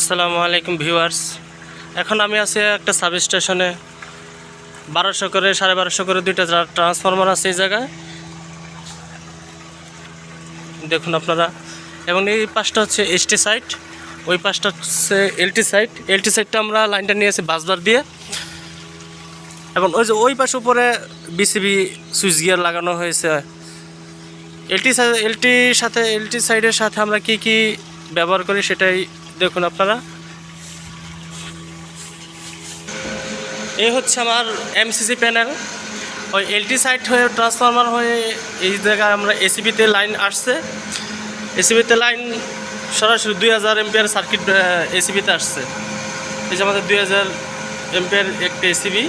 আসসালামু আলাইকুম ভিউয়ার্স। এখন আমি আছি একটা সাব স্টেশনে বারোশো করে, সাড়ে বারোশো করে দুইটা ট্রান্সফরমার আছে এই জায়গায়। দেখুন আপনারা। এবং এই পাশটা হচ্ছে এসটি সাইট ওই পাশটা হচ্ছে এলটি সাইট এলটি সাইটটা আমরা লাইনটা নিয়েছি বাসবার দিয়ে। এবং ওই যে ওই পাশে উপরে বিসিবি সুইচ গিয়ার লাগানো হয়েছে। এলটি সাইড এলটির সাথে এলটি সাইডের সাথে আমরা কি কি ব্যবহার করি সেটাই দেখুন আপনারা। এই হচ্ছে আমার এমসিসি প্যানেল ওই এলটি সাইড হয়ে ট্রান্সফরমার হয়ে এই জায়গায় আমরা এসিবিতে লাইন আসছে। এসিবিতে লাইন সরাসরি দুই হাজার এমপিয়ার সার্কিট এসিবিতে আসছে। এই যে আমাদের দুই হাজার এমপিয়ার একটা এসিবি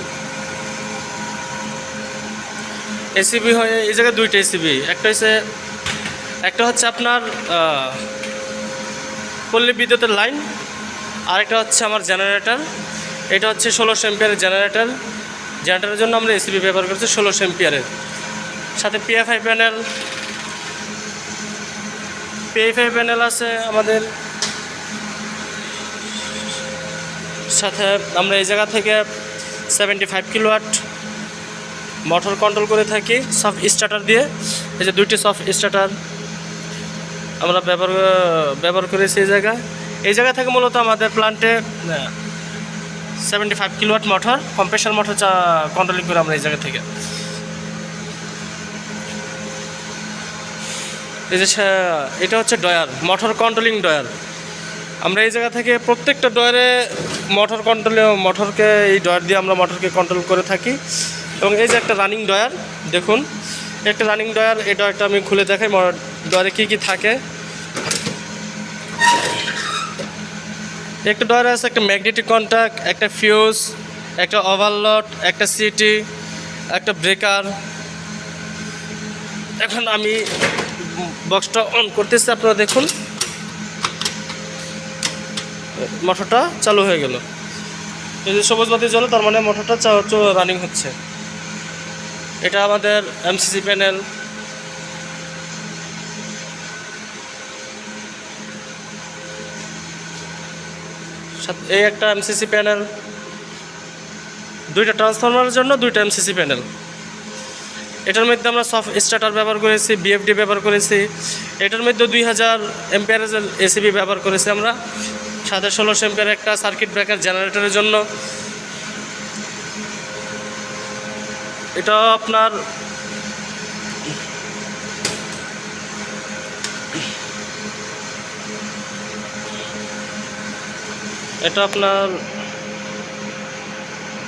এসিবি হয়ে এই জায়গায় দুইটা এসিবি একটা হচ্ছে একটা হচ্ছে আপনার পল্লী বিদ্যুতের লাইন। আরেকটা হচ্ছে আমার জেনারেটার এটা হচ্ছে ষোলোশো এম্পিয়ারের জেনারেটার জেনারেটারের জন্য আমরা এসিবি ব্যবহার করছি ষোলোশো এম্পিয়ারের সাথে পিএফআই প্যানেল পিএফআই প্যানেল আছে আমাদের। সাথে আমরা এই জায়গা থেকে seventy five kilowatt motor control করে থাকি সফট স্টার্টার দিয়ে। এই যে দুইটি সফট স্টার্টার আমরা ব্যবহার ব্যবহার করেছি এই জায়গা। এই জায়গা থেকে মূলত আমাদের প্লান্টে seventy five kilowatt motor compressor motor চা কন্ট্রোলিং করি আমরা এই জায়গা থেকে। এই যে এটা হচ্ছে ডয়ার মোটর কন্ট্রোলিং ডয়ার আমরা এই জায়গা থেকে প্রত্যেকটা ডয়ারে মোটর কন্ট্রোল মোটরকে এই ডয়ার দিয়ে আমরা মোটরকে কন্ট্রোল করে থাকি। এবং এই যে একটা রানিং ডয়ার দেখুন, একটা রানিং ডয়ার এই ডয়ারটা আমি খুলে দেখাই ডয়ারে কী কী থাকে? একটা ডয়ারে আছে, একটা ম্যাগনেটিক কন্ট্যাক্ট একটা ফিউজ একটা ওভারলট একটা সিটি একটা ব্রেকার এখন আমি বক্সটা অন করতেছি, আপনারা দেখুন। মোটরটা চালু হয়ে গেল। যদি সবুজ বাতি জ্বলে, তার মানে মোটরটা রানিং হচ্ছে। এটা আমাদের এমসিসি প্যানেল এই একটা এমসিসি প্যানেল দুইটা ট্রান্সফরমারের জন্য দুইটা এমসিসি প্যানেল এটার মধ্যে আমরা সফট স্টার্টার ব্যবহার করেছি বিএফডি ব্যবহার করেছি। এটার মধ্যে দুই হাজার এম্পিয়ারের এসিবি ব্যবহার করেছি আমরা। সাথে ষোলোশো এম্পিয়ার একটা সার্কিট ব্রেকার জেনারেটরের জন্য। এটা আপনার এটা আপনার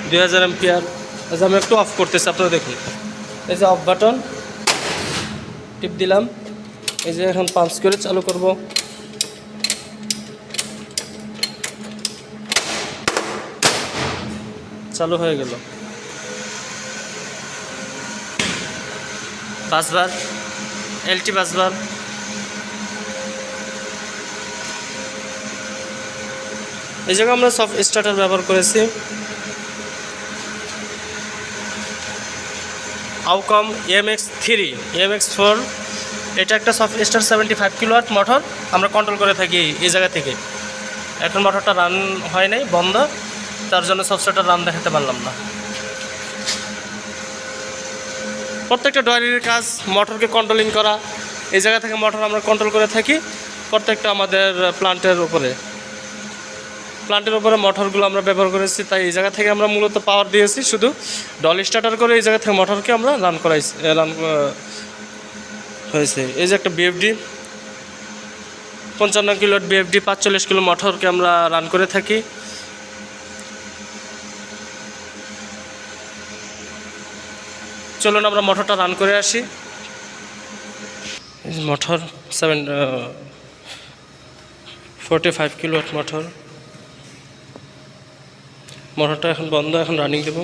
দুই হাজার এম্পিয়ার আচ্ছা আমি একটু অফ করতেছি, আপনারা দেখুন। এই যে অফ বাটন টিপ দিলাম। এই যে এখন পাম্পস করে চালু করব। চালু হয়ে গেল। পাঁচবার এলটি বাসবার। এই জায়গায় আমরা সফট স্টার্টার ব্যবহার করেছি। আউকম এমএক্স থ্রি এমএক্স ফোর এটা একটা soft star seventy five kilo kilowatt motor আমরা কন্ট্রোল করে থাকি এই জায়গা থেকে। এখন মোটরটা রান হয় নাই, বন্ধ, তার জন্য সফটওয়্যারটা রান দেখাতে পারলাম না। প্রত্যেকটা ডয়ারির কাজ মোটরকে কন্ট্রোলিং করা, এই জায়গা থেকে মোটর আমরা কন্ট্রোল করে থাকি, প্রত্যেকটা আমাদের প্লান্টের উপরে। প্লান্টের উপরে মোটরগুলো আমরা ব্যবহার করেছি, তাই এই জায়গা থেকে আমরা মূলত পাওয়ার দিয়েছি। শুধু ডল স্টার্টার করে এই জায়গা থেকে মোটরকে আমরা রান করাইছি রান হয়েছে। এই যে একটা বিএফডি পঞ্চান্ন কিলো বিএফডি পাঁচচল্লিশ কিলো মোটরকে আমরা রান করে থাকি। চলুন আমরা মোটরটা রান করে আসি। Motor seven forty five kilowatt motor. মোটরটা এখন বন্ধ এখন রানিং দেব।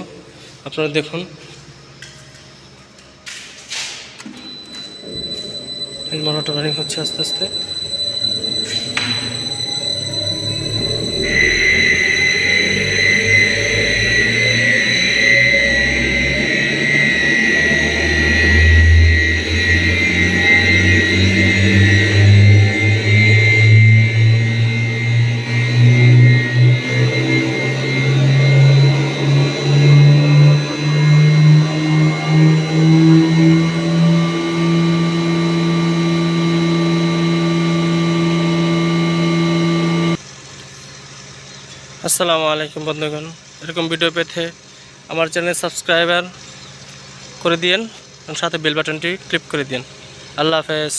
আপনারা দেখুন। মোটরটা রানিং হচ্ছে আস্তে আস্তে। আসসালামু আলাইকুম বন্ধুগণ। এরকম ভিডিও পেতে আমার চ্যানেল সাবস্ক্রাইবার করে দিন সাথে বেল বাটনটি ক্লিক করে দিন আল্লাহ হাফেজ।